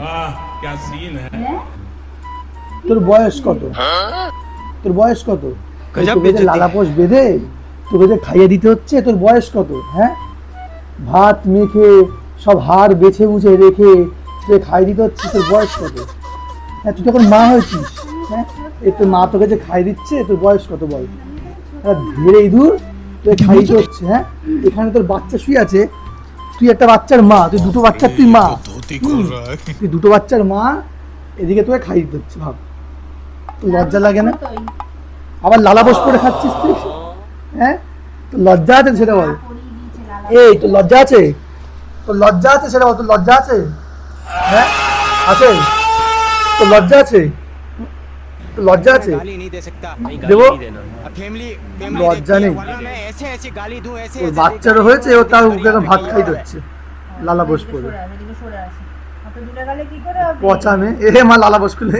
वाह क्या सीन है হ্যাঁ তোর বয়স কত তোর বয়স কত গজব তোকে যে বেজতি। লালাপোষ বেঁধে তোকে যে খাইয়ে দিতে হচ্ছে তোর বয়স কত হ্যাঁ ভাত মেখে সব হাড় বেছে বুঝে রেখে তোকে খাইয়ে দিতে হচ্ছে তোর বয়স কত হ্যাঁ তুই যখন মা হয়েছিস হ্যাঁ এই তোর মা তোকে যে খাইয়ে দিচ্ছে তোর বয়স কত বল হ্যাঁ ধীরে ইঁদুর তোকে খাইয়ে দিতে হচ্ছে হ্যাঁ এখানে তোর বাচ্চা শুয়ে আছে তুই একটা বাচ্চার মা তুই দুটো বাচ্চার তুই মা হুম। দুটো বাচ্চার মা এদিকে তোকে খাই দিচ্ছে ভাব। তুই লজ্জা লাগে না? আবার লালা বস করে খাচ্ছিস তুই? হ্যাঁ? তো লজ্জা আছে সেটা বল। এই তো লজ্জা আছে? তো লজ্জা আছে সেটা বল তো লজ্জা আছে? হ্যাঁ? আছে? তো লজ্জা আছে? তো লজ্জা আছে? দেবো? লজ্জা নেই বাচ্চার হয়েছে ও তার উপরে ভাত খাই দিচ্ছে। লালা বস পড়ে। পচা মেয়ে। এ মা লালা বস করে